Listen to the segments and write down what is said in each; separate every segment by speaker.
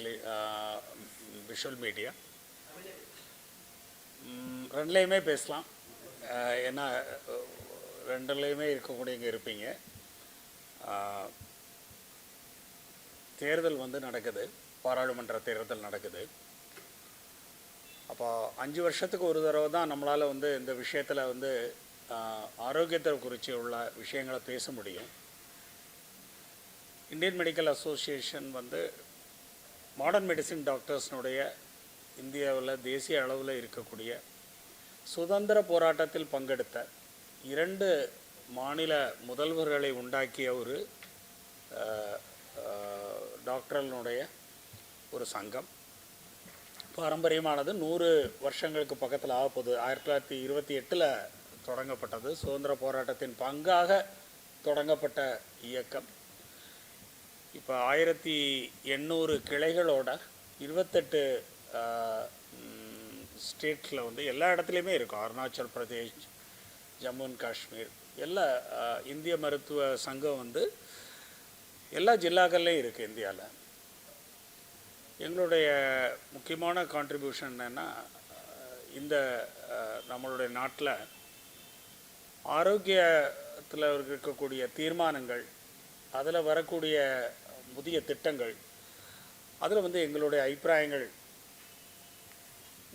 Speaker 1: English visual media ரெண்டுலேயுமே பேசலாம். ஏன்னா ரெண்டுலேயுமே இருக்கக்கூடியவங்க இருப்பீங்க. தேர்தல் வந்து நடக்குது. பாராளுமன்ற தேர்தல் நடக்குது. அப்போ அஞ்சு வருஷத்துக்கு ஒரு தடவை தான் நம்மளால் வந்து இந்த விஷயத்தில் வந்து ஆரோக்கியத்தை குறித்து உள்ள விஷயங்களை பேச முடியும். இந்தியன் மெடிக்கல் அசோசியேஷன் வந்து மாடர்ன் மெடிசின் டாக்டர்ஸ்னுடைய இந்தியாவில் தேசிய அளவில் இருக்கக்கூடிய சுதந்திர போராட்டத்தில் பங்கெடுத்த இரண்டு மாநில முதல்வர்களை உண்டாக்கிய ஒரு டாக்டர்களுடைய ஒரு சங்கம். பாரம்பரியமானது நூறு வருஷங்களுக்கு பக்கத்தில் ஆகப்போகுது ஆயிரத்தி தொள்ளாயிரத்தி இருபத்தி எட்டில் தொடங்கப்பட்டது. சுதந்திர போராட்டத்தின் பங்காக தொடங்கப்பட்ட இயக்கம். இப்போ ஆயிரத்தி எண்ணூறு கிளைகளோட இருபத்தெட்டு ஸ்டேட்டில் வந்து எல்லா இடத்துலையுமே இருக்கும் அருணாச்சல் பிரதேஷ் ஜம்மு அண்ட் காஷ்மீர். எல்லா இந்திய மருத்துவ சங்கம் வந்து எல்லா ஜில்லாக்கள்லையும் இருக்குது இந்தியாவில் எங்களுடைய முக்கியமான கான்ட்ரிபியூஷன் என்னென்னா இந்த நம்மளுடைய நாட்டில் ஆரோக்கியத்தில் இருக்கக்கூடிய தீர்மானங்கள் அதில் வரக்கூடிய புதிய திட்டங்கள். அதில் வந்து எங்களுடைய அபிப்பிராயங்கள்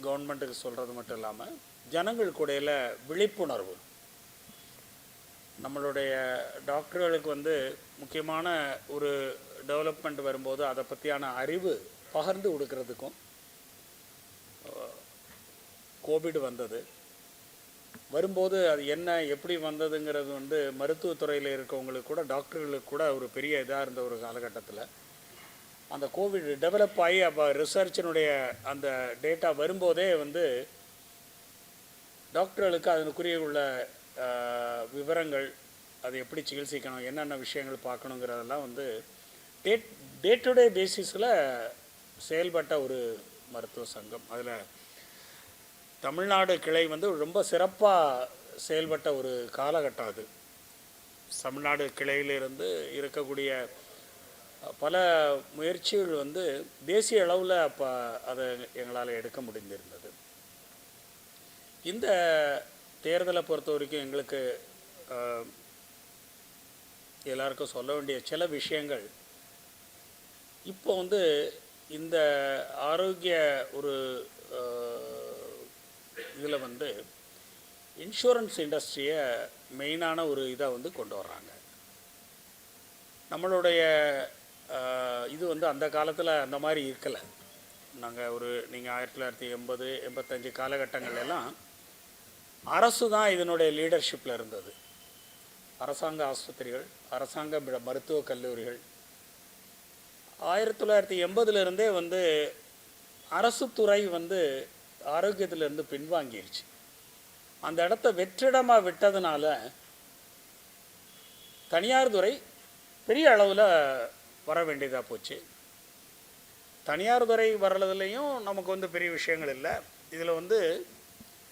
Speaker 1: கவர்மெண்ட்டுக்கு சொல்கிறது மட்டும் இல்லாமல் ஜனங்கள் கூடையில் விழிப்புணர்வு. நம்மளுடைய டாக்டர்களுக்கு வந்து முக்கியமான ஒரு டெவலப்மெண்ட் வரும்போது அதை பற்றியான அறிவு பகிர்ந்து கொடுக்கறதுக்கும் கோவிட் வந்தது. வரும்போது அது என்ன எப்படி வந்ததுங்கிறது வந்து மருத்துவத்துறையில் இருக்கவங்களுக்கு கூட டாக்டர்களுக்கு கூட ஒரு பெரிய இதாக இருந்த ஒரு காலகட்டத்தில். அந்த கோவிட் டெவலப் ஆகி அப்போ ரிசர்ச்சினுடைய அந்த டேட்டா வரும்போதே வந்து டாக்டர்களுக்கு அதனுக்குரிய உள்ள விவரங்கள் அது எப்படி சிகிச்சைக்கணும் என்னென்ன விஷயங்கள் பார்க்கணுங்கிறதெல்லாம் வந்து டே டே டு டே பேசிஸில் செயல்பட்ட ஒரு மருத்துவ சங்கம். அதில் தமிழ்நாடு கிளை வந்து ரொம்ப சிறப்பாக செயல்பட்ட ஒரு காலகட்டம் அது. தமிழ்நாடு கிளையிலிருந்து இருக்கக்கூடிய பல முயற்சிகள் வந்து தேசிய அளவில் அப்போ அதை எங்களால் எடுக்க முடிந்திருந்தது. இந்த தேர்தலை பொறுத்த வரைக்கும் எங்களுக்கு எல்லாருக்கும் சொல்ல வேண்டிய சில விஷயங்கள். இப்போ வந்து இந்த ஆரோக்கிய ஒரு இதில் வந்து இன்சூரன்ஸ் இண்டஸ்ட்ரியை மெயினான ஒரு இதை வந்து கொண்டு வர்றாங்க. நம்மளுடைய இது வந்து அந்த காலத்தில் அந்த மாதிரி இருக்கலை. நாங்கள் ஒரு நீங்கள் ஆயிரத்தி தொள்ளாயிரத்தி எண்பது எண்பத்தஞ்சு காலகட்டங்கள் எல்லாம் அரசு தான் இதனுடைய லீடர்ஷிப்பில் இருந்தது. அரசாங்க ஆஸ்பத்திரிகள் அரசாங்க மருத்துவ மருத்துவக் கல்லூரிகள். ஆயிரத்தி தொள்ளாயிரத்தி எண்பதுலேருந்தே வந்து அரசு துறை வந்து ஆரோக்கியத்திலிருந்து பின்வாங்கிருச்சு. அந்த இடத்த வெற்றிடமாக விட்டதுனால தனியார் துறை பெரிய அளவில் வர வேண்டியதாக போச்சு. தனியார் துறை வர்றதுலேயும் நமக்கு வந்து பெரிய விஷயங்கள் இல்லை. இதில் வந்து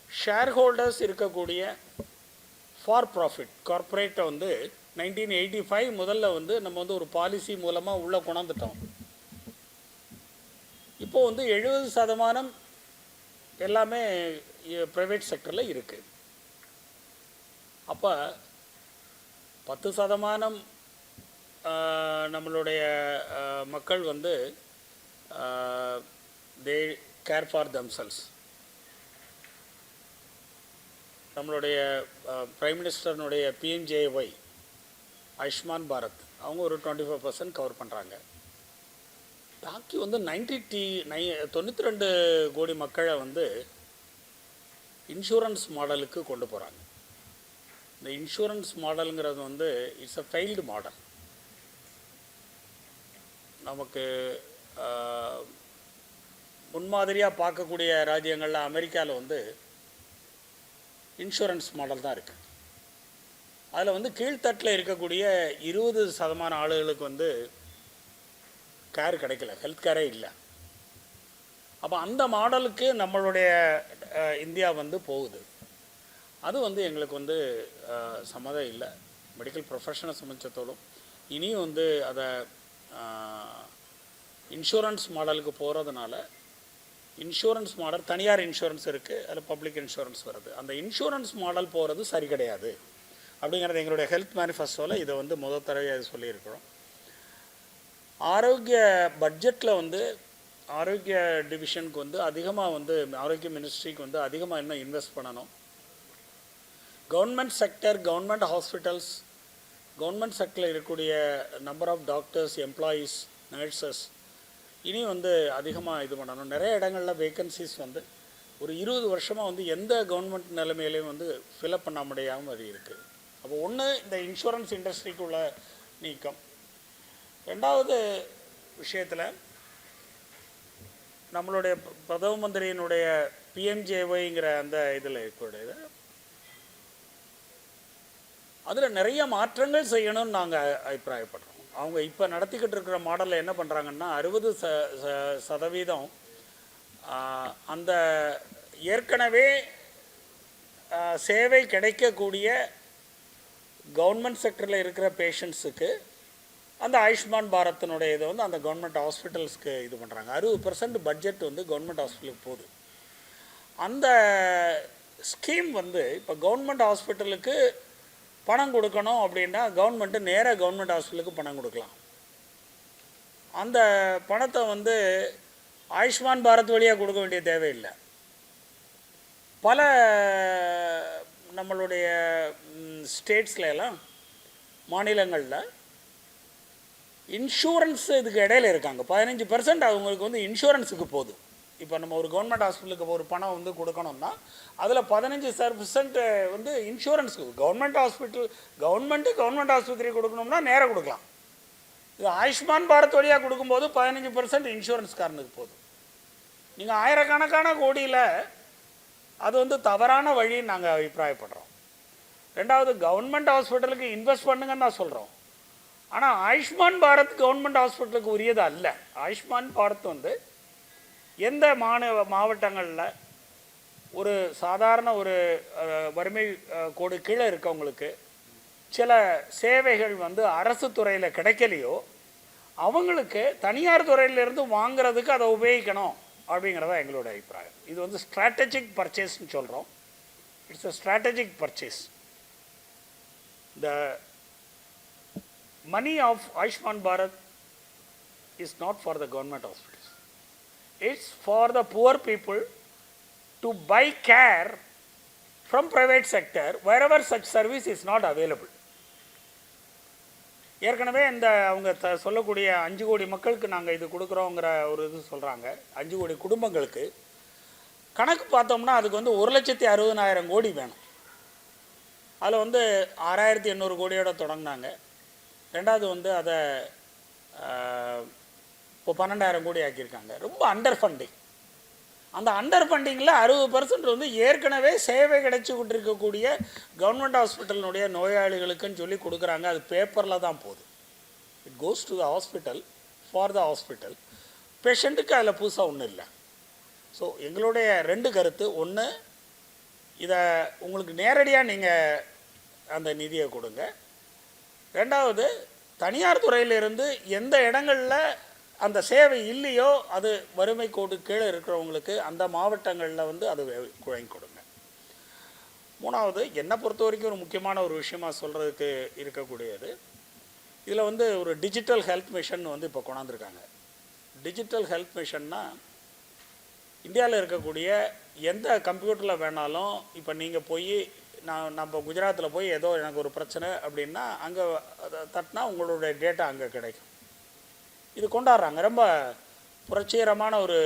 Speaker 1: ஷேர் ஹோல்டர்ஸ் இருக்கக்கூடிய ஃபார் ப்ராஃபிட் கார்ப்பரேட்டை வந்து நைன்டீன் எயிட்டி ஃபைவ் முதல்ல வந்து நம்ம வந்து ஒரு பாலிசி மூலமாக உள்ளே கொண்டாந்துட்டோம். இப்போ வந்து எழுபது சதமானம் எல்லாமே ப்ரைவேட் செக்டரில் இருக்குது அப்போ பத்து சதமானம் நம்மளுடைய மக்கள் வந்து தே கேர் ஃபார் தம்செல்ஸ் நம்மளுடைய prime மினிஸ்டர்னுடைய P M J A Y Ayushman Bharat அவங்க ஒரு டுவெண்ட்டி ஃபைவ் பர்சன்ட் கவர் பண்ணுறாங்க டாக்கி வந்து நைன்டி டி நை தொண்ணூற்றி ரெண்டு கோடி மக்களை வந்து இன்சூரன்ஸ் மாடலுக்கு கொண்டு போகிறாங்க இந்த இன்சூரன்ஸ் மாடலுங்கிறது வந்து இட்ஸ் அ ஃபெயில்டு மாடல் நமக்கு முன்மாதிரியாக பார்க்கக்கூடிய ராஜ்யங்களில் அமெரிக்காவில் வந்து இன்சூரன்ஸ் மாடல் தான் இருக்குது அதில் வந்து கீழ்த்தட்டில் இருக்கக்கூடிய இருபது சதமான ஆளுகளுக்கு வந்து கேர் கிடைக்கல ஹெல்த் கேரே இல்லை. அப்போ அந்த மாடலுக்கு நம்மளுடைய இந்தியா வந்து போகுது. அது வந்து எங்களுக்கு வந்து சம்மதம் இல்லை. மெடிக்கல் ப்ரொஃபஷனை சம்மந்தத்தோடும் இனியும் வந்து அதை இன்சூரன்ஸ் மாடலுக்கு போகிறதுனால இன்சூரன்ஸ் மாடல் தனியார் இன்சூரன்ஸ் இருக்குது அதில் பப்ளிக் இன்சூரன்ஸ் வருது. அந்த இன்சூரன்ஸ் மாடல் போகிறது சரி கிடையாது. அப்படிங்கிறது எங்களுடைய ஹெல்த் மேனிஃபெஸ்டோவில் இதை வந்து முதல் தடவை சொல்லியிருக்கிறோம். ஆரோக்கிய பட்ஜெட்டில் வந்து ஆரோக்கிய டிவிஷனுக்கு வந்து அதிகமாக வந்து ஆரோக்கிய மினிஸ்ட்ரிக்கு வந்து அதிகமாக இன்னும் இன்வெஸ்ட் பண்ணணும். Government sector government hospitals government செக்டரில் இருக்கக்கூடிய number of doctors employees nurses இனி வந்து அதிகமாக இது பண்ணணும். நிறைய இடங்களில் வேக்கன்சிஸ் வந்து ஒரு இருபது வருஷமாக வந்து எந்த கவர்மெண்ட் நிலைமையிலையும் வந்து ஃபில்அப் பண்ண முடியாமல் அது இருக்குது அப்போ ஒன்று இந்த இன்சூரன்ஸ் இண்டஸ்ட்ரிக்குள்ள நீக்கம். ரெண்டாவது விஷயத்தில் நம்மளுடைய பிரதம மந்திரியினுடைய பிஎம்ஜேஒய்ங்கிற அந்த இதில் இருக்கக்கூடியது அதில் நிறைய மாற்றங்கள் செய்யணும்னு நாங்கள் அபிப்பிராயப்படுறோம். அவங்க இப்போ நடத்திக்கிட்டு இருக்கிற மாடலில் என்ன பண்ணுறாங்கன்னா அறுபது ச ச- சதவீதம் அந்த ஏற்கனவே சேவை கிடைக்கக்கூடிய கவர்மெண்ட் செக்டரில் இருக்கிற பேஷண்ட்ஸுக்கு அந்த ஆயுஷ்மான் பாரத்தினுடைய இதை வந்து அந்த கவர்மெண்ட் ஹாஸ்பிட்டல்ஸ்க்கு இது பண்ணுறாங்க அறுபது பர்சன்ட் பட்ஜெட் வந்து கவர்மெண்ட் ஹாஸ்பிட்டலுக்கு போகுது. அந்த ஸ்கீம் வந்து இப்போ கவர்மெண்ட் ஹாஸ்பிட்டலுக்கு பணம் கொடுக்கணும் அப்படின்னா கவர்மெண்ட்டு நேராக கவர்மெண்ட் ஹாஸ்பிட்டலுக்கு பணம் கொடுக்கலாம். அந்த பணத்தை வந்து ஆயுஷ்மான் பாரத் வழியாக கொடுக்க வேண்டிய தேவையில்லை. பல நம்மளுடைய ஸ்டேட்ஸ்ல எல்லாம் மாநிலங்களில் இன்சூரன்ஸ் இதுக்கு இடையில இருக்காங்க. பதினஞ்சு பர்சன்ட் அவங்களுக்கு வந்து இன்சூரன்ஸுக்கு போகுது. இப்போ நம்ம ஒரு கவர்மெண்ட் ஹாஸ்பிட்டலுக்கு ஒரு பணம் வந்து கொடுக்கணும்னா அதில் பதினஞ்சு பர்சன்ட் வந்து இன்சூரன்ஸுக்கு கவர்மெண்ட் ஹாஸ்பிட்டல் கவர்மெண்ட்டு கவர்மெண்ட் ஆஸ்பத்திரி கொடுக்கணும்னா நேராக கொடுக்கலாம். இது ஆயுஷ்மான் பாரத் வழியாக கொடுக்கும்போது பதினஞ்சு பர்சன்ட் இன்சூரன்ஸ்காரனுக்கு போதும் நீங்கள் ஆயிரக்கணக்கான கோடியில் அது வந்து தவறான வழின்னு நாங்கள் அபிப்பிராயப்படுறோம். ரெண்டாவது கவர்மெண்ட் ஹாஸ்பிட்டலுக்கு இன்வெஸ்ட் பண்ணுங்கன்னு நான் சொல்கிறோம் ஆனால் ஆயுஷ்மான் பாரத் கவர்மெண்ட் ஹாஸ்பிட்டலுக்கு உரியது அல்ல. ஆயுஷ்மான் பாரத் வந்து எந்த மாநில மாவட்டங்களில் ஒரு சாதாரண ஒரு வறுமை கோடு கீழே இருக்கவங்களுக்கு சில சேவைகள் வந்து அரசு துறையில் கிடைக்கலையோ அவங்களுக்கு தனியார் துறையிலிருந்து வாங்குறதுக்கு அதை உபயோகிக்கணும் அப்படிங்கிறதா எங்களோட அபிப்பிராயம். இது வந்து ஸ்ட்ராட்டஜிக் பர்ச்சேஸ்னு சொல்கிறோம் இட்ஸ் அ ஸ்ட்ராட்டஜிக் பர்ச்சேஸ் இந்த money of Ayushman Bharat is not for the government hospitals. It's for the poor people to buy care from private sector wherever such service is not available. ஏற்கனவே இந்த அவங்க த சொல்லக்கூடிய அஞ்சு கோடி மக்களுக்கு நாங்கள் இது கொடுக்குறோங்கிற ஒரு இது சொல்கிறாங்க அஞ்சு கோடி குடும்பங்களுக்கு கணக்கு பார்த்தோம்னா அதுக்கு வந்து ஒரு லட்சத்தி அறுபதனாயிரம் கோடி வேணும் அதில் வந்து ஆறாயிரத்தி எண்ணூறு கோடியோட தொடங்கினாங்க ரெண்டாவது வந்து அதை இப்போ பன்னெண்டாயிரம் கோடி ஆக்கியிருக்காங்க. ரொம்ப அண்டர் ஃபண்டிங் அந்த அண்டர் ஃபண்டிங்கில் அறுபது பர்சன்ட் வந்து ஏற்கனவே சேவை கிடைச்சிக்கிட்டு இருக்கக்கூடிய கவர்மெண்ட் ஹாஸ்பிட்டலினுடைய நோயாளிகளுக்குன்னு சொல்லி கொடுக்குறாங்க. அது பேப்பரில் தான் போகுது. It goes to the hospital for the hospital பேஷண்ட்டுக்கு அதில் புதுசாக ஒன்றும் இல்லை. ஸோ எங்களுடைய ரெண்டு கருத்து. ஒன்று இதை உங்களுக்கு நேரடியாக நீங்கள் அந்த நிதியை கொடுங்க. ரெண்டாவது தனியார் துறையிலிருந்து எந்த இடங்களில் அந்த சேவை இல்லையோ அது வறுமை கோடு கீழே இருக்கிறவங்களுக்கு அந்த மாவட்டங்களில் வந்து அது வே- கொடுங்க. மூணாவது என்னை பொறுத்த வரைக்கும் ஒரு முக்கியமான ஒரு விஷயமா சொல்கிறதுக்கு இருக்கக்கூடியது. இதில் வந்து ஒரு டிஜிட்டல் ஹெல்த் மிஷன் வந்து இப்போ கொண்டாந்துருக்காங்க. டிஜிட்டல் ஹெல்த் மிஷன்னா இந்தியாவில் இருக்கக்கூடிய எந்த கம்ப்யூட்டரில் வேணாலும் இப்போ நீங்கள் போய் நான் நம்ம குஜராத்தில் போய் ஏதோ எனக்கு ஒரு பிரச்சனை அப்படின்னா அங்கே தட்டினா உங்களுடைய டேட்டா அங்கே கிடைக்கும். இது கொண்டாடுறாங்க. ரொம்ப புரட்சிகரமான ஒரு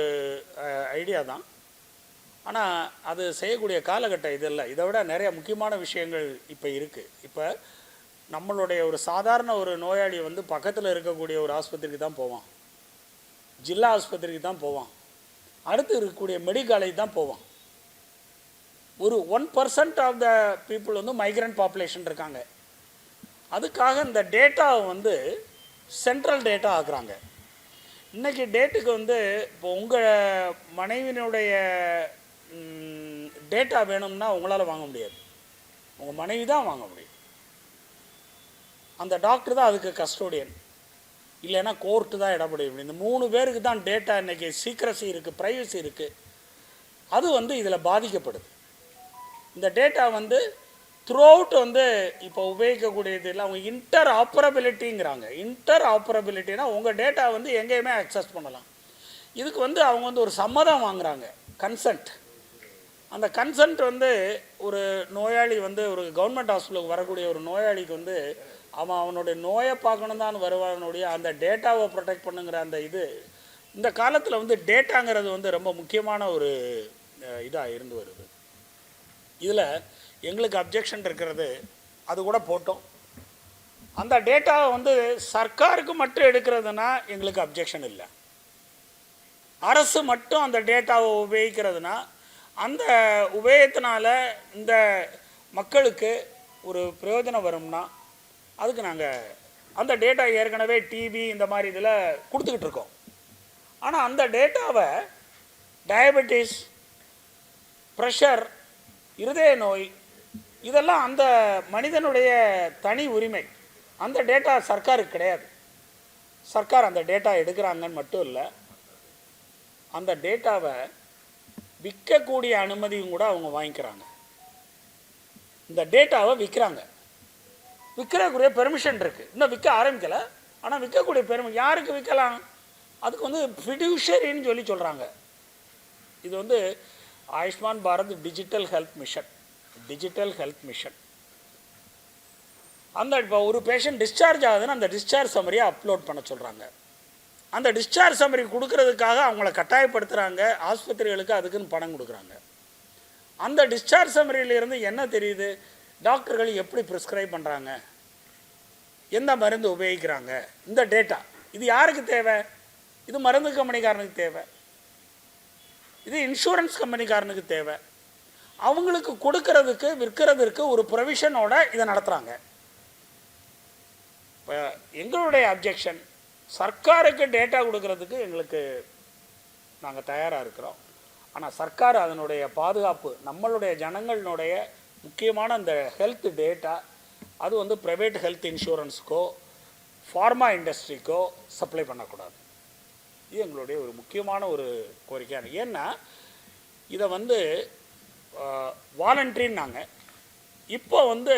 Speaker 1: ஐடியா தான். ஆனால் அது செய்யக்கூடிய காலகட்டம் இது இல்லை. இதை விட நிறைய முக்கியமான விஷயங்கள் இப்போ இருக்குது இப்போ நம்மளுடைய ஒரு சாதாரண ஒரு நோயாளி வந்து பக்கத்தில் இருக்கக்கூடிய ஒரு ஆஸ்பத்திரிக்கு தான் போவான். ஜில்லா ஆஸ்பத்திரிக்கு தான் போவான். அடுத்து இருக்கக்கூடிய மெடிக்காலேஜ் தான் போவான். ஒரு one percent of the people வந்து மைக்ரண்ட் பாப்புலேஷன் இருக்காங்க. அதுக்காக இந்த டேட்டாவை வந்து சென்ட்ரல் டேட்டா ஆக்குறாங்க. இன்றைக்கி டேட்டுக்கு வந்து இப்போ உங்கள் மனைவியினுடைய டேட்டா வேணும்னா உங்களால் வாங்க முடியாது. உங்கள் மனைவி தான் வாங்க முடியும். அந்த டாக்டர் தான் அதுக்கு கஸ்டோடியன் இல்லைன்னா கோர்ட்டு தான் இடப்படும் இந்த மூணு பேருக்கு தான் டேட்டா இன்றைக்கி சீக்ரஸி இருக்குது ப்ரைவசி இருக்குது அது வந்து இதில் பாதிக்கப்படுது. இந்த டேட்டா வந்து த்ரூ அவுட் வந்து இப்போ உபயோகிக்கக்கூடியது இல்லை அவங்க இன்டர் ஆப்பரபிலிட்டிங்கிறாங்க இன்டர் ஆப்பரபிலிட்டினா உங்கள் டேட்டா வந்து எங்கேயுமே அக்சஸ் பண்ணலாம். இதுக்கு வந்து அவங்க வந்து ஒரு சம்மதம் வாங்குறாங்க. கன்சென்ட் அந்த கன்சென்ட் வந்து ஒரு நோயாளி வந்து ஒரு கவர்மெண்ட் ஹாஸ்பிட்டலுக்கு வரக்கூடிய ஒரு நோயாளிக்கு வந்து அவன் அவனுடைய நோயை பார்க்கணும் தான் வருவானுடைய அந்த டேட்டாவை ப்ரொடெக்ட் பண்ணுங்கிற அந்த இது இந்த காலத்தில் வந்து டேட்டாங்கிறது வந்து ரொம்ப முக்கியமான ஒரு இதாக இருந்து வருது. இதில் எங்களுக்கு அப்ஜெக்ஷன் இருக்கிறது அது கூட போட்டோம். அந்த டேட்டாவை வந்து சர்க்காருக்கு மட்டும் எடுக்கிறதுனா எங்களுக்கு அப்ஜெக்ஷன் இல்லை. அரசு மட்டும் அந்த டேட்டாவை உபயோகிக்கிறதுனா அந்த உபயோகத்தினால இந்த மக்களுக்கு ஒரு பிரயோஜனம் வரும்னா அதுக்கு நாங்கள் அந்த டேட்டா ஏற்கனவே டிவி இந்த மாதிரி இதில் கொடுத்துக்கிட்டு இருக்கோம். ஆனால் அந்த டேட்டாவை டயபெட்டிஸ் ப்ரெஷர் இருதய நோய் இதெல்லாம் அந்த மனிதனுடைய தனி உரிமை. அந்த டேட்டா சர்க்காருக்கு கிடையாது. சர்க்கார் அந்த டேட்டா எடுக்கிறாங்கன்னு மட்டும் இல்லை அந்த டேட்டாவை விற்கக்கூடிய அனுமதியும் கூட அவங்க வாங்கிக்கிறாங்க. இந்த டேட்டாவை விற்கிறாங்க விற்கிறக்கூடிய பெர்மிஷன் இருக்குது இன்னும் விற்க ஆரம்பிக்கலை. ஆனால் விற்கக்கூடிய பெருமை யாருக்கு விற்கலாம் அதுக்கு வந்து ஃபிடியூஷரின்னு சொல்லி சொல்கிறாங்க இது வந்து Ayushman Bharat digital health mission digital health mission அந்த இப்போ ஒரு பேஷண்ட் டிஸ்சார்ஜ் ஆகுதுன்னு அந்த டிஸ்சார்ஜ் சமரியை அப்லோட் பண்ண சொல்கிறாங்க அந்த டிஸ்சார்ஜ் சமரி கொடுக்கறதுக்காக அவங்கள கட்டாயப்படுத்துகிறாங்க ஆஸ்பத்திரிகளுக்கு அதுக்குன்னு பணம் கொடுக்குறாங்க. அந்த டிஸ்சார்ஜ் சமரியிலிருந்து என்ன தெரியுது? டாக்டர்கள் எப்படி ப்ரிஸ்கிரைப் பண்ணுறாங்க எந்த மருந்து உபயோகிக்கிறாங்க? இந்த டேட்டா இது யாருக்கு தேவை? இது மருந்து கம்பெனிக்காரனுக்கு தேவை. இது இன்சூரன்ஸ் கம்பெனிக்காரனுக்கு தேவை. அவங்களுக்கு கொடுக்கறதுக்கு விற்கிறதுக்கு ஒரு ப்ரொவிஷனோட இதை நடத்துகிறாங்க இப்போ எங்களுடைய அப்ஜெக்ஷன் சர்க்காருக்கு டேட்டா கொடுக்கறதுக்கு எங்களுக்கு நாங்கள் தயாராக இருக்கிறோம். ஆனால் சர்க்கார் அதனுடைய பாதுகாப்பு நம்மளுடைய ஜனங்களினுடைய முக்கியமான அந்த ஹெல்த் டேட்டா அது வந்து ப்ரைவேட் ஹெல்த் இன்சூரன்ஸுக்கோ ஃபார்மா இண்டஸ்ட்ரிக்கோ சப்ளை பண்ணக்கூடாது. இது எங்களுடைய ஒரு முக்கியமான ஒரு கோரிக்கையான ஏன்னா இதை வந்து வாலண்ட்ரின்னாங்க. இப்போ வந்து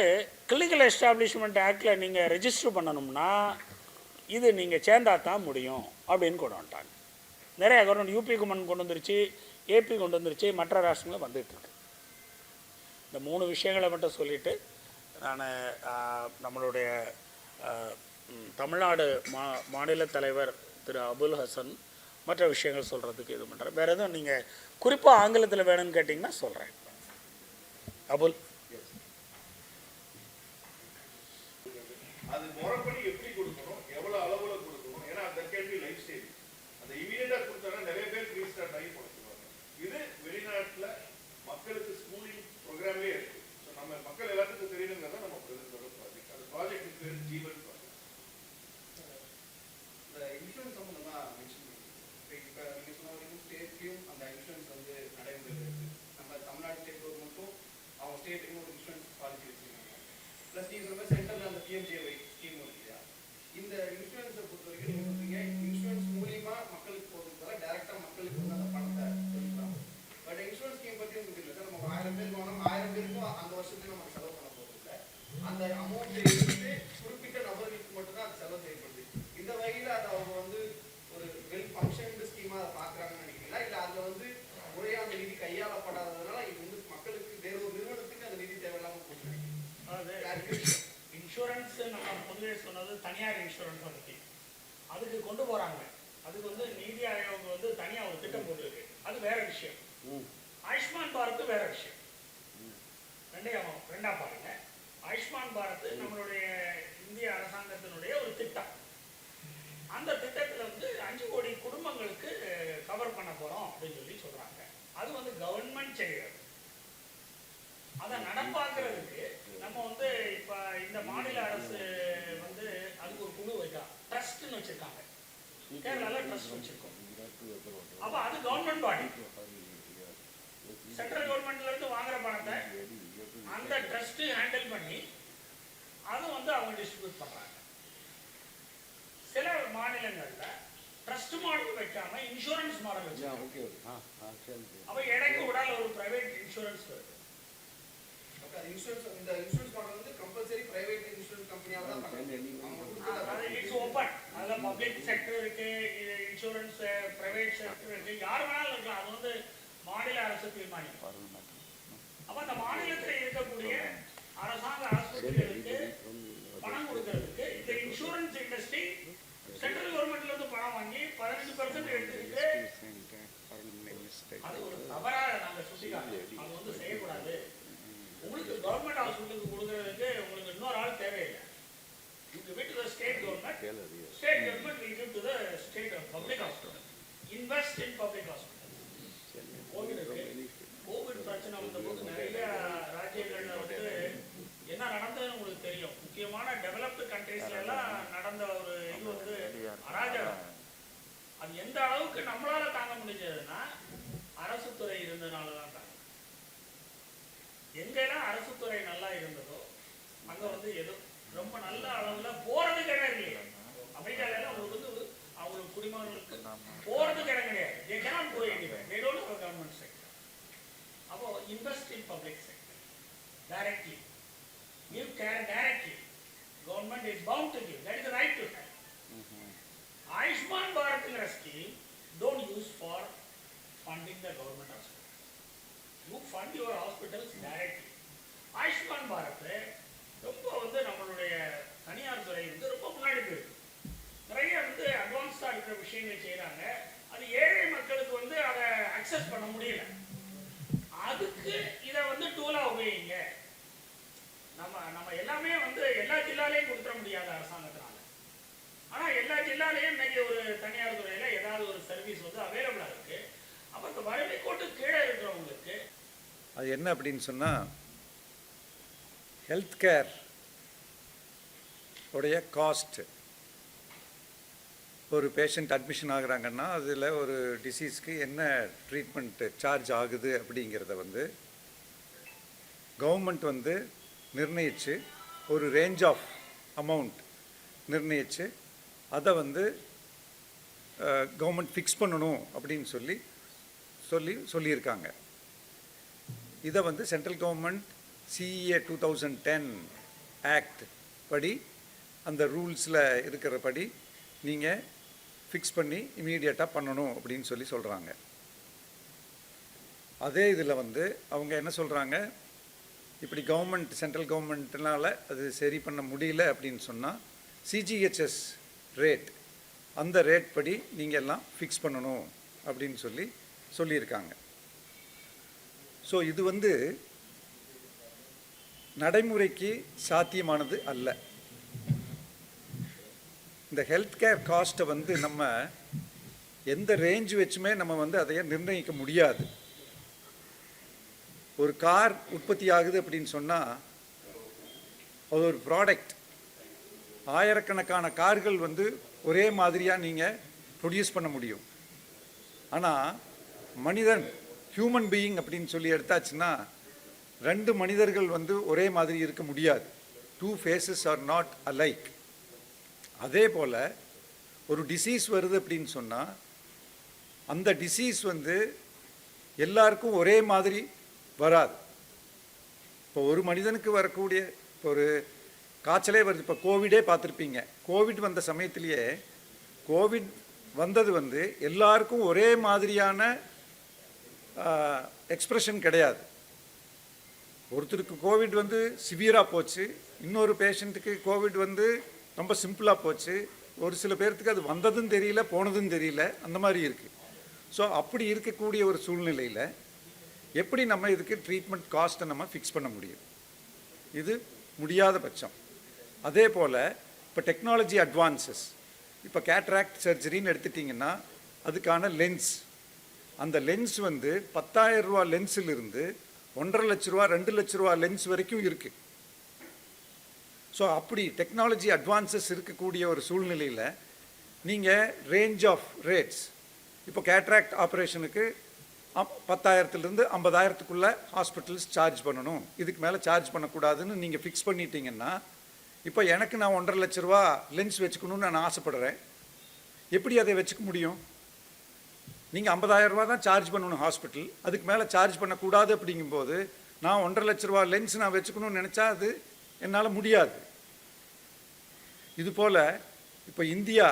Speaker 1: கிளினிக்கல் எஸ்டாப்ளிஷ்மெண்ட் ஆக்டில் நீங்கள் ரெஜிஸ்டர் பண்ணணும்னா இது நீங்கள் சேர்ந்தா தான் முடியும் அப்படின்னு கொண்டு வந்துட்டாங்க. நிறைய கவர்மெண்ட் யூபி கவர்மெண்ட் கொண்டு வந்துருச்சு ஏபி கொண்டு வந்துருச்சு மற்ற ராஷ்டிரங்களும் வந்துட்டுருக்கு இந்த மூணு விஷயங்களை மட்டும் சொல்லிவிட்டு நான் நம்மளுடைய தமிழ்நாடு மா மாநில தலைவர் திரு அபுல் ஹசன் மற்ற விஷயங்கள் சொல்கிறதுக்கு இது பண்ணுறேன் வேறு எதுவும் நீங்கள் குறிப்பாக ஆங்கிலத்தில் வேணும்னு கேட்டிங்கன்னா சொல்கிறேன் அபுல்.
Speaker 2: அது முறைப்படி எப்படி கொடுக்கணும் எவ்வளவு அளவுல கொடுக்கணும் ஏன்னா அந்த கேள்வி லைஃப் ஸ்டைல் அந்த இமீடியட்டா கொடுத்தாங்கன்னா நிறைய பேர் ரீஸ்டார்ட் ஆகி படுத்துவாங்க இது வெளிநாட்டுல மக்களுக்கு ஸ்கூலிங் ப்ரோக்ராமே இருக்கு ஸோ நம்ம மக்கள் எல்லாத்துக்கும் தெரியணுங்கிறத நம்ம ப்ராஜெக்ட் அந்த ப்ராஜெக்ட் பேர் ஜீவன் ப்ராஜெக்ட்
Speaker 3: இந்த இன்சூரன்ஸ் சம்பந்தமா மென்ஷன் பண்ணிருக்கீங்க இப்போ நீங்க சொன்ன வரைக்கும் ஸ்டேட்லயும் அந்த இன்சூரன்ஸ் வந்து நடைமுறையில் இருக்கு நம்ம தமிழ்நாடு ஸ்டேட் கவர்மெண்ட்டும் அவங்க ஒரு இன்சூரன்ஸ் பாலிசி வச்சுருக்காங்க. ப்ளஸ் நீங்கள் சொல்ல சென்ட்ரலில் அந்த பிஎம்ஜேஒய் ஸ்கீம் இருக்கு இல்லையா? இந்த இன்சூரன்ஸை பொறுத்த வரைக்கும் நீங்க சொல்கிறீங்க இன்சூரன்ஸ் மூலியமா மக்களுக்கு போகிறதுக்கு பதிலா டைரக்டா மக்களுக்கு வந்து அந்த பணத்தை செலுத்தலாம் பட் இன்சூரன்ஸ் ஸ்கீம் பத்தி உங்களுக்கு இல்லை சார். நம்ம ஆயிரம் பேர் போனோம் ஆயிரம் பேருக்கும் அந்த வருஷத்துக்கு நம்ம செலவு பண்ண போகிறது அந்த அமௌண்ட் எடுத்து குறிப்பிட்ட நபர்களுக்கு மட்டும்தான் அது செலவு செய்யப்படுது இந்த வகையில் அதை அவங்க வந்து ஒரு வெல் ஃபங்க்ஷன் ஸ்கீமாக அதை பார்க்குறாங்கன்னு நினைக்கிறீங்களா? இல்லை அதில் வந்து முறையாக அந்த நிதி கையாளப்படாததுனால இது வந்து மக்களுக்கு வேற ஒரு நிறுவனத்துக்கு அந்த நிதி தேவையில்லாமல் போச்சு
Speaker 1: அதாவது இன்சூரன்ஸ் நம்ம பொதுவே சொன்னது தனியார் இன்சூரன்ஸ் பற்றி அதுக்கு கொண்டு போகிறாங்க அதுக்கு வந்து நீதி ஆயோக் வந்து தனியாக ஒரு திட்டம் போட்டிருக்கு. அது வேற விஷயம். ஆயுஷ்மான் பாரத் வேற விஷயம். ரெண்டையும் ரெண்டா பாருங்க. ஆயுஷ்மான் பாரத் நம்மளுடைய இந்திய அரசாங்கத்தினுடைய ஒரு திட்டம். அந்த திட்டத்தில் வந்து அஞ்சு கோடி குடும்பங்களுக்கு கவர் பண்ண போகிறோம் அப்படின்னு சொல்லி சொல்கிறாங்க அது வந்து கவர்மெண்ட் செய்கிறது அதை நடப்பாக்குறதுக்கு நம்ம வந்து இப்போ இந்த மாநில அரசு வந்து அதுக்கு ஒரு குழு வைக்கலாம் ட்ரஸ்ட்னு வச்சிருக்காங்க. கேரளால ட்ரஸ்ட் வச்சிருக்கோம். அப்போ அது கவர்மெண்ட் பாடி சென்ட்ரல் கவர்மெண்ட்ல இருந்து வாங்குற பணத்தை அந்த ட்ரஸ்ட் ஹேண்டில் பண்ணி அது வந்து அவங்க டிஸ்ட்ரிபியூட் பண்றாங்க. சில மாநில மாநிலங்கள்ல ட்ரஸ்ட் மாடல் வைக்காம இன்சூரன்ஸ் மாடல்
Speaker 4: சரி
Speaker 1: அப்ப எடைக்கு விடால ஒரு பிரைவேட் இன்சூரன்ஸ் வருது பப்ளிக் செக்டர் இருக்கு இன்சூரன்ஸ் பிரைவேட் செக்டர் இருக்கு. யார் வேணாலும் இருக்கலாம். அது வந்து மாநில அரசு தீர்மானிக்கும். அப்ப அந்த மாநிலத்தில் இருக்கக்கூடிய அரசாங்க ஆஸ்பத்திரிகளுக்கு பணம் கொடுக்கறதுக்கு இந்த இன்சூரன்ஸ் இண்டஸ்ட்ரி சென்ட்ரல் கவர்மெண்ட்ல இருந்து பணம் வாங்கி பதினஞ்சு பர்சன்ட் எடுத்துக்கிட்டு அது ஒரு தவறா நாங்க சுட்டிக்காட்டோம் அது வந்து செய்யக்கூடாது உங்களுக்கு கவர்மெண்ட் ஹாஸ்பிட்டலுக்கு கொடுக்கறதுக்கு உங்களுக்கு இன்னொரு ஆள் தேவையில்லை you give it to the state government state government will give to the state public hospital invest in public hospital covid இருக்கு கோவிட் பிரச்சனை வந்தபோது நிறைய ராஜ்யங்கள்ல வந்து என்ன நடந்ததுன்னு உங்களுக்கு தெரியும் முக்கியமான டெவலப்டு கண்ட்ரீஸ்ல எல்லாம் நடந்த ஒரு இது வந்து அராஜகம் அது எந்த அளவுக்கு நம்மளால தாங்க முடிஞ்சதுன்னா அரசு துறை இருந்ததுனால தான் தாங்க எங்கெல்லாம் அரசு துறை நல்லா இருந்ததோ அங்க வந்து எது ரொம்ப நல்ல அளவுல போறதுக்கு இடம் இல்லையா அமெரிக்கால எல்லாம் உங்களுக்கு வந்து அவங்களுக்கு குடிமகன்களுக்கு போறதுக்கு இடம் கிடையாது they cannot go anywhere they don't have government sector அப்போ invest in public sector directly give care directly government is bound to give that is the right to have Ayushman பாரத்ங்கிற scheme don't use for funding the government hospital you fund your hospitals directly Ayushman Bharat ரொம்ப வந்து நம்மளுடைய தனியார் துறை வந்து ரொம்ப முன்னாடி போயிருக்கு நிறைய வந்து அட்வான்ஸ்டாக இருக்கிற விஷயங்கள் செய்கிறாங்க அது ஏழை மக்களுக்கு வந்து அதை அக்சஸ் பண்ண முடியல அதுக்கு இதை வந்து டூலாக உபயோகிங்க நம்ம நம்ம எல்லாமே வந்து எல்லா ஜில்லாலையும் கொடுத்துட முடியாது அரசாங்கத்தினால ஆனா எல்லா ஜில்லாலையும் இன்னைக்கு ஒரு தனியார் துறையில ஏதாவது ஒரு சர்வீஸ் வந்து அவைலபிளா இருக்கு அப்ப இந்த வறுமை கோட்டு கீழே இருக்கிறவங்களுக்கு
Speaker 4: அது என்ன அப்படின்னு சொன்னால் ஹெல்த் கேர் உடைய காஸ்ட்டு ஒரு பேஷண்ட் அட்மிஷன் ஆகுறாங்கன்னா அதில் ஒரு டிசீஸ்க்கு என்ன ட்ரீட்மெண்ட்டு சார்ஜ் ஆகுது அப்படிங்கிறத வந்து கவர்மெண்ட் வந்து நிர்ணயித்து ஒரு ரேஞ்ச் ஆஃப் அமௌண்ட் நிர்ணயித்து அதை வந்து கவர்மெண்ட் ஃபிக்ஸ் பண்ணணும் அப்படின்னு சொல்லி சொல்லி சொல்லியிருக்காங்க. இதை வந்து central government CA two thousand ten act படி அந்த ரூல்ஸில் இருக்கிறபடி நீங்கள் ஃபிக்ஸ் பண்ணி இமீடியட்டாக பண்ணணும் அப்படின்னு சொல்லி சொல்கிறாங்க அதே இதில் வந்து அவங்க என்ன சொல்கிறாங்க இப்படி கவர்மெண்ட் சென்ட்ரல் கவர்மெண்ட்னால் அது சரி பண்ண முடியல அப்படின்னு சொன்னால் சிஜிஹெச்எஸ் ரேட் அந்த ரேட் படி நீங்கள் எல்லாம் ஃபிக்ஸ் பண்ணணும் அப்படின்னு சொல்லி சொல்லியிருக்காங்க. ஸோ இது வந்து நடைமுறைக்கு சாத்தியமானது அல்ல. இந்த ஹெல்த் கேர் காஸ்ட்டை வந்து நம்ம எந்த ரேஞ்ச் வச்சுமே நம்ம வந்து அதை நிர்ணயிக்க முடியாது. ஒரு கார் உற்பத்தி ஆகுது அப்படின்னு சொன்னால் அது ஒரு ப்ராடக்ட் ஆயிரக்கணக்கான கார்கள் வந்து ஒரே மாதிரியாக நீங்கள் ப்ரொடியூஸ் பண்ண முடியும். ஆனால் மனிதன் ஹியூமன் பீயிங் அப்படின்னு சொல்லி எடுத்தாச்சுன்னா ரெண்டு மனிதர்கள் வந்து ஒரே மாதிரி இருக்க முடியாது. Two faces are not alike அதே போல் ஒரு டிசீஸ் வருது அப்படின்னு சொன்னால் அந்த டிசீஸ் வந்து எல்லாருக்கும் ஒரே மாதிரி வராது. இப்போ ஒரு மனிதனுக்கு வரக்கூடிய இப்போ ஒரு காய்ச்சலே வருது. இப்போ கோவிடே பார்த்துருப்பீங்க. கோவிட் வந்த சமயத்திலேயே கோவிட் வந்தது வந்து எல்லாருக்கும் ஒரே மாதிரியான எக்ஸ்ப்ரெஷன் கிடையாது. ஒருத்தருக்கு கோவிட் வந்து சிவியராக போச்சு. இன்னொரு பேஷண்ட்டுக்கு கோவிட் வந்து ரொம்ப சிம்பிளாக போச்சு. ஒரு சில பேர்த்துக்கு அது வந்ததும் தெரியல போனதும் தெரியல அந்த மாதிரி இருக்குது ஸோ அப்படி இருக்கக்கூடிய ஒரு சூழ்நிலையில் எப்படி நம்ம இதுக்கு ட்ரீட்மெண்ட் காஸ்ட்டை நம்ம ஃபிக்ஸ் பண்ண முடியும்? இது முடியாத பட்சம். அதே போல் இப்போ டெக்னாலஜி அட்வான்சஸ் இப்போ கேட்ராக்ட் சர்ஜரின்னு எடுத்துட்டிங்கன்னா அதுக்கான லென்ஸ் அந்த லென்ஸ் வந்து பத்தாயிரம் ரூபா லென்ஸிலிருந்து ஒன்றரை லட்ச ரூபா ரெண்டு லட்ச ரூபா லென்ஸ் வரைக்கும் இருக்குது ஸோ அப்படி டெக்னாலஜி அட்வான்சஸ் இருக்கக்கூடிய ஒரு சூழ்நிலையில் நீங்கள் ரேஞ்ச் ஆஃப் ரேட்ஸ் இப்போ கேட்ராக்ட் ஆப்ரேஷனுக்கு பத்தாயிரத்துலேருந்து ஐம்பதாயிரத்துக்குள்ளே ஹாஸ்பிட்டல்ஸ் சார்ஜ் பண்ணணும். இதுக்கு மேலே சார்ஜ் பண்ணக்கூடாதுன்னு நீங்கள் ஃபிக்ஸ் பண்ணிட்டீங்கன்னா இப்போ எனக்கு நான் ஒன்றரை லட்ச ரூபா லென்ஸ் வச்சுக்கணும்னு நான் ஆசைப்படுறேன். எப்படி அதை வச்சுக்க முடியும்? நீங்கள் ஐம்பதாயிரம் ரூபா தான் சார்ஜ் பண்ணணும் ஹாஸ்பிட்டல் அதுக்கு மேலே சார்ஜ் பண்ணக்கூடாது அப்படிங்கும்போது நான் ஒன்றரை லட்ச ரூபா லென்ஸ் நான் வச்சுக்கணும்னு நினச்சா அது என்னால் முடியாது. இது போல் இப்போ இந்தியா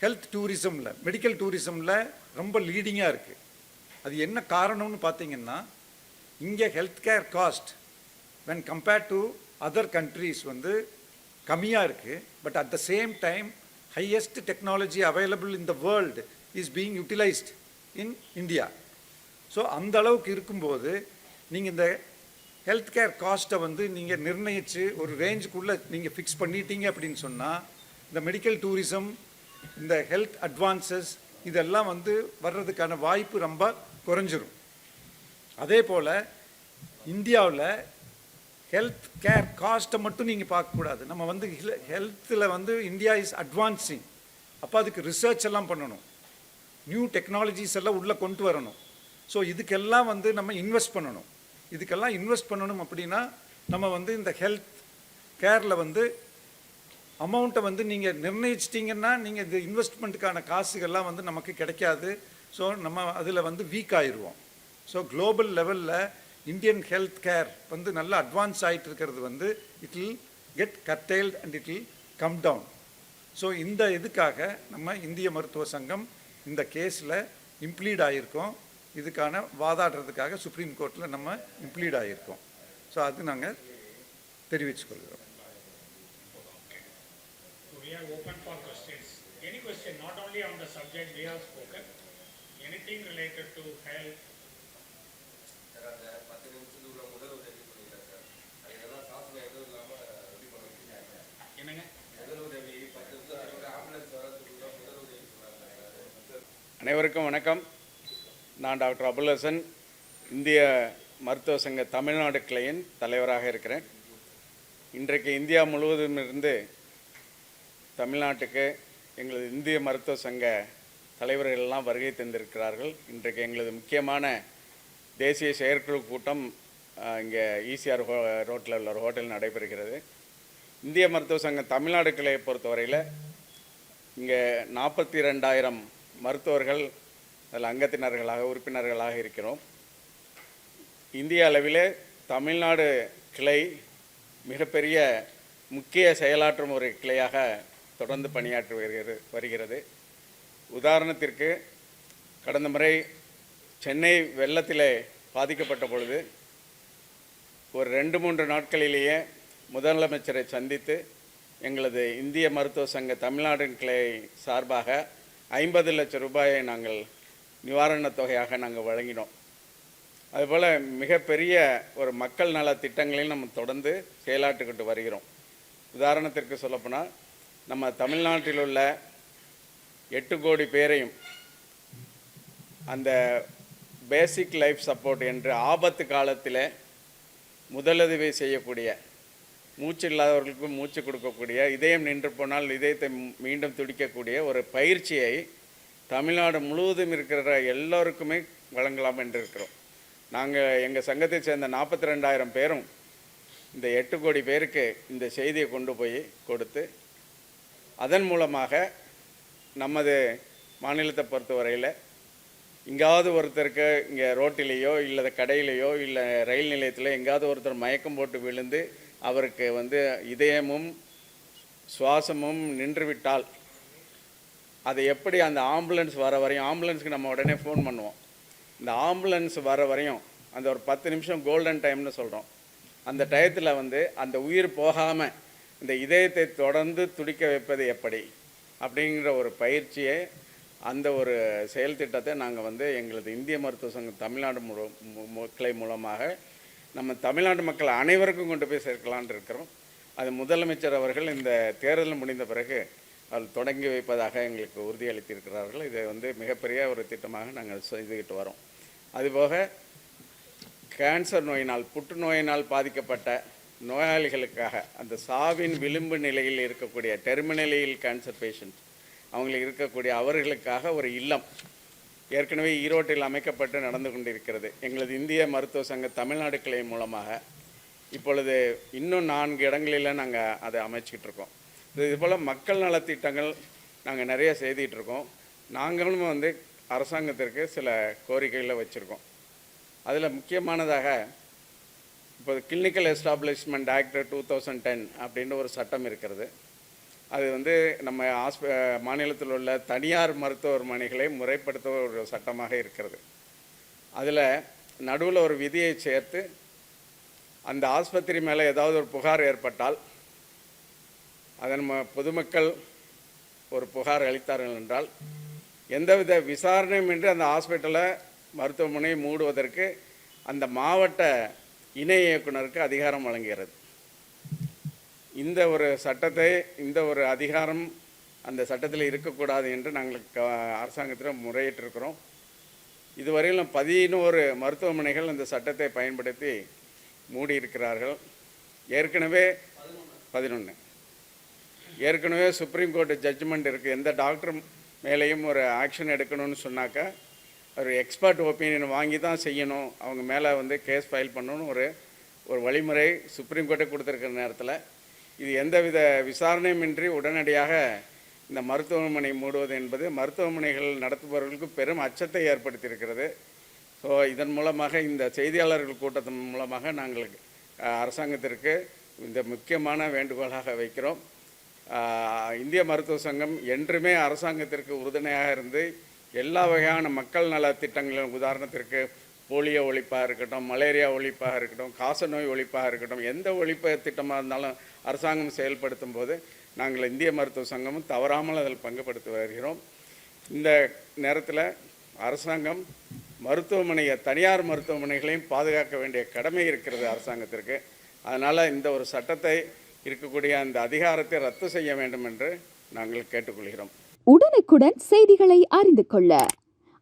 Speaker 4: ஹெல்த் டூரிசமில் மெடிக்கல் டூரிசமில் ரொம்ப லீடிங்காக இருக்குது அது என்ன காரணம்னு பார்த்தீங்கன்னா இங்கே health care cost when compared to other countries வந்து கம்மியாக இருக்குது but at the same time highest technology available in the world is being utilised in India so அந்த அளவுக்கு இருக்கும்போது நீங்கள் இந்த ஹெல்த் கேர் காஸ்ட்டை வந்து நீங்கள் நிர்ணயித்து ஒரு ரேஞ்சுக்குள்ளே நீங்கள் ஃபிக்ஸ் பண்ணிட்டீங்க அப்படின்னு சொன்னால் இந்த மெடிக்கல் டூரிசம் இந்த ஹெல்த் அட்வான்சஸ் இதெல்லாம் வந்து வர்றதுக்கான வாய்ப்பு ரொம்ப குறைஞ்சிரும். அதே போல் இந்தியாவில் ஹெல்த் கேர் காஸ்ட்டை மட்டும் நீங்கள் பார்க்கக்கூடாது. நம்ம வந்து ஹெல்த்தில் வந்து இந்தியா இஸ் அட்வான்ஸிங் அப்போ அதுக்கு ரிசர்ச் எல்லாம் பண்ணணும். நியூ டெக்னாலஜிஸ் எல்லாம் உள்ளே கொண்டு வரணும். ஸோ இதுக்கெல்லாம் வந்து நம்ம இன்வெஸ்ட் பண்ணணும். இதுக்கெல்லாம் இன்வெஸ்ட் பண்ணணும் அப்படின்னா நம்ம வந்து இந்த ஹெல்த் கேரில் வந்து அமௌண்ட்டை வந்து நீங்கள் நிர்ணயிச்சிட்டிங்கன்னா நீங்கள் இந்த இன்வெஸ்ட்மெண்ட்டுக்கான காசுகள்லாம் வந்து நமக்கு கிடைக்காது. ஸோ நம்ம அதில் வந்து வீக் ஆயிடுவோம் ஸோ குளோபல் லெவலில் இந்தியன் ஹெல்த் கேர் வந்து நல்லா அட்வான்ஸ் ஆகிட்டு இருக்கிறது வந்து it will get curtailed and it will come down so இந்த இதுக்காக நம்ம இந்திய மருத்துவ சங்கம் இந்த கேஸில் இம்ப்ளீட் ஆகியிருக்கோம் இதுக்கான வாதாடுறதுக்காக சுப்ரீம் கோர்ட்டில் நம்ம இம்ப்ளீட் ஆகியிருக்கோம் ஸோ அது நாங்கள் தெரிவிச்சுக்கொள்கிறோம்.
Speaker 1: We are open for questions. Any question, not only on the subject we have spoken, anything related to health,
Speaker 5: sir அந்த பத்து நிமிஷத்துக்கு உள்ள முதல் உதவி பண்ணிக்கிறேன் சார் அது எல்லாம் காசுல எதுவும் இல்லாமல் ரெடி பண்ண வச்சுருக்காங்க
Speaker 1: என்னங்க
Speaker 5: முதல் உதவி பத்து நிமிஷத்துக்கு ஆம்புலன்ஸ் வரதுக்குள்ள முதல் உதவி சொன்னாங்க சார்
Speaker 6: அனைவருக்கும் வணக்கம். நான் டாக்டர் அபுல் இந்திய மருத்துவ சங்க தமிழ்நாடு கிளையின் தலைவராக இருக்கிறேன். இன்றைக்கு இந்தியா முழுவதும் இருந்து தமிழ்நாட்டுக்கு எங்களது இந்திய மருத்துவ சங்க தலைவர்கள் எல்லாம் வருகை தந்திருக்கிறார்கள். இன்றைக்கு எங்களது முக்கியமான தேசிய செயற்குழு கூட்டம் இங்கே ஈசிஆர் ஹோ ரோட்டில் உள்ள ஒரு ஹோட்டல் நடைபெறுகிறது. இந்திய மருத்துவ சங்கம் தமிழ்நாடு கிளையை பொறுத்தவரையில் இங்கே நாற்பத்தி ரெண்டாயிரம் மருத்துவர்கள் அதில் அங்கத்தினர்களாக உறுப்பினர்களாக இருக்கிறோம். இந்திய அளவிலே தமிழ்நாடு கிளை மிகப்பெரிய முக்கிய செயலாற்றும் ஒரு கிளையாக தொடர்ந்து பணியாற்றி வருகிறது வருகிறது. உதாரணத்திற்கு கடந்த முறை சென்னை வெள்ளத்தில் பாதிக்கப்பட்ட பொழுது ஒரு ரெண்டு மூன்று நாட்களிலேயே முதலமைச்சரை சந்தித்து எங்களது இந்திய மருத்துவ சங்க தமிழ்நாடு கிளை சார்பாக ஐம்பது லட்சம் ரூபாயை நாங்கள் நிவாரணத் தொகையாக நாங்கள் வழங்கினோம். அதுபோல் மிகப்பெரிய ஒரு மக்கள் நல திட்டங்களையும் நம்ம தொடர்ந்து செயலாற்றுக்கிட்டு வருகிறோம். உதாரணத்திற்கு சொல்லப்போனால் நம்ம தமிழ்நாட்டில் உள்ள எட்டு கோடி பேரையும் அந்த பேசிக் லைஃப் சப்போர்ட் என்று ஆபத்து காலத்தில் முதலுதவி செய்யக்கூடிய மூச்சு இல்லாதவர்களுக்கு மூச்சு கொடுக்கக்கூடிய இதயம் நின்று போனால் இதயத்தை மீண்டும் துடிக்கக்கூடிய ஒரு பயிற்சியை தமிழ்நாடு முழுவதும் இருக்கிற எல்லோருக்குமே வழங்கலாம் என்று இருக்கிறோம் நாங்கள் எங்கள் சங்கத்தை சேர்ந்த நாற்பத்தி ரெண்டாயிரம் பேரும் இந்த எட்டு கோடி பேருக்கு இந்த செய்தியை கொண்டு போய் கொடுத்து அதன் மூலமாக நமது மாநிலத்தை பொறுத்தவரையில் எங்காவது ஒருத்தருக்கு இங்கே ரோட்டிலேயோ இல்லை கடையிலையோ இல்லை ரயில் நிலையத்தில் எங்காவது ஒருத்தர் மயக்கம் போட்டு விழுந்து அவருக்கு வந்து இதயமும் சுவாசமும் நின்றுவிட்டால் அதை எப்படி அந்த ஆம்புலன்ஸ் வர வரையும் ஆம்புலன்ஸுக்கு நம்ம உடனே ஃபோன் பண்ணுவோம். இந்த ஆம்புலன்ஸ் வர வரையும் அந்த ஒரு பத்து நிமிஷம் கோல்டன் டைம்னு சொல்கிறோம் அந்த டயத்தில் வந்து அந்த உயிர் போகாமல் இந்த இதயத்தை தொடர்ந்து துடிக்க வைப்பது எப்படி? அப்படிங்கிற ஒரு பயிற்சியை அந்த ஒரு செயல் திட்டத்தை நாங்கள் வந்து எங்களது இந்திய மருத்துவ சங்கம் தமிழ்நாடு முழு மு- கிளை மூலமாக நம்ம தமிழ்நாட்டு மக்கள் அனைவருக்கும் கொண்டு போய் சேர்க்கலான் இருக்கிறோம். அது முதலமைச்சர் அவர்கள் இந்த தேர்தல் முடிந்த பிறகு அதில் தொடங்கி வைப்பதாக எங்களுக்கு உறுதியளித்திருக்கிறார்கள். இதை வந்து மிகப்பெரிய ஒரு திட்டமாக நாங்கள் செய்துக்கிட்டு வரோம். அதுபோக கேன்சர் நோயினால் புற்றுநோயினால் பாதிக்கப்பட்ட நோயாளிகளுக்காக அந்த சாவின் விளிம்பு நிலையில் இருக்கக்கூடிய டெர்மினலியில் கேன்சர் பேஷண்ட் அவங்களுக்கு இருக்கக்கூடிய அவர்களுக்காக ஒரு இல்லம் ஏற்கனவே ஈரோட்டில் அமைக்கப்பட்டு நடந்து கொண்டிருக்கிறது. எங்களது இந்திய மருத்துவ சங்க தமிழ்நாடு கிளை மூலமாக இப்பொழுது இன்னும் நான்கு இடங்களில் நாங்கள் அதை அமைச்சிக்கிட்டு இருக்கோம். இது போல் மக்கள் நலத்திட்டங்கள் நாங்கள் நிறைய செய்திட்டு இருக்கோம். நாங்களும் வந்து அரசாங்கத்திற்கு சில கோரிக்கைகளை வச்சுருக்கோம். அதில் முக்கியமானதாக இப்போ clinical establishment act two thousand ten அப்படின்னு ஒரு சட்டம் இருக்கிறது. அது வந்து நம்ம ஆஸ்ப மாநிலத்தில் உள்ள தனியார் மருத்துவமனைகளை முறைப்படுத்த ஒரு சட்டமாக இருக்கிறது. அதில் நடுவில் ஒரு விதியை சேர்த்து அந்த ஆஸ்பத்திரி மேலே ஏதாவது ஒரு புகார் ஏற்பட்டால் அதை நம்ம பொதுமக்கள் ஒரு புகார் அளித்தார்கள் என்றால் எந்தவித விசாரணையுமின்றி அந்த ஹாஸ்பிட்டலை மருத்துவமனை மூடுவதற்கு அந்த மாவட்ட இணை இயக்குனருக்கு அதிகாரம் வழங்குகிறது. இந்த ஒரு சட்டத்தை இந்த ஒரு அதிகாரம் அந்த சட்டத்தில் இருக்கக்கூடாது என்று நாங்கள் க அரசாங்கத்தில் முறையிட்டிருக்கிறோம். இதுவரையிலும் பதினோரு மருத்துவமனைகள் இந்த சட்டத்தை பயன்படுத்தி மூடியிருக்கிறார்கள். ஏற்கனவே பதினொன்று ஏற்கனவே சுப்ரீம் கோர்ட் ஜட்ஜ்மெண்ட் இருக்குது எந்த டாக்டர் மேலேயும் ஒரு ஆக்ஷன் எடுக்கணும்னு சொன்னாக்கா ஒரு எக்ஸ்பர்ட் ஒப்பீனியன் வாங்கி தான் செய்யணும். அவங்க மேலே வந்து கேஸ் ஃபைல் பண்ணணும்னு ஒரு ஒரு வழிமுறை சுப்ரீம் கோர்ட்டை கொடுத்துருக்கிற நேரத்தில். இது எந்தவித விசாரணையுமின்றி உடனடியாக இந்த மருத்துவமனை மூடுவது என்பது மருத்துவமனைகள் நடத்துபவர்களுக்கு பெரும் அச்சத்தை ஏற்படுத்தியிருக்கிறது. ஸோ இதன் மூலமாக இந்த செய்தியாளர்கள் கூட்டத்தின் மூலமாக நாங்கள் அரசாங்கத்திற்கு இந்த முக்கியமான வேண்டுகோளாக வைக்கிறோம். இந்திய மருத்துவ சங்கம் என்றுமே அரசாங்கத்திற்கு உறுதுணையாக இருந்து எல்லா வகையான மக்கள் நல திட்டங்களின் உதாரணத்திற்கு போலியோ ஒழிப்பாக இருக்கட்டும் மலேரியா ஒழிப்பாக இருக்கட்டும் காசநோய் ஒழிப்பாக இருக்கட்டும் எந்த ஒழிப்பு திட்டமாக இருந்தாலும் அரசாங்கம் செயல்படுத்தும் போது நாங்கள் இந்திய மருத்துவ சங்கமும் தவறாமல் அதில் பங்குபடுத்தி வருகிறோம். இந்த நேரத்தில் அரசாங்கம் மருத்துவமனையை தனியார் மருத்துவமனைகளையும் பாதுகாக்க வேண்டிய கடமை இருக்கிறது அரசாங்கத்திற்கு. அதனால் இந்த ஒரு சட்டத்தை இருக்கக்கூடிய அந்த அதிகாரத்தை ரத்து செய்ய வேண்டும் என்று நாங்கள் கேட்டுக்கொள்கிறோம்.
Speaker 7: உடனுக்குடன் செய்திகளை அறிந்து கொள்ள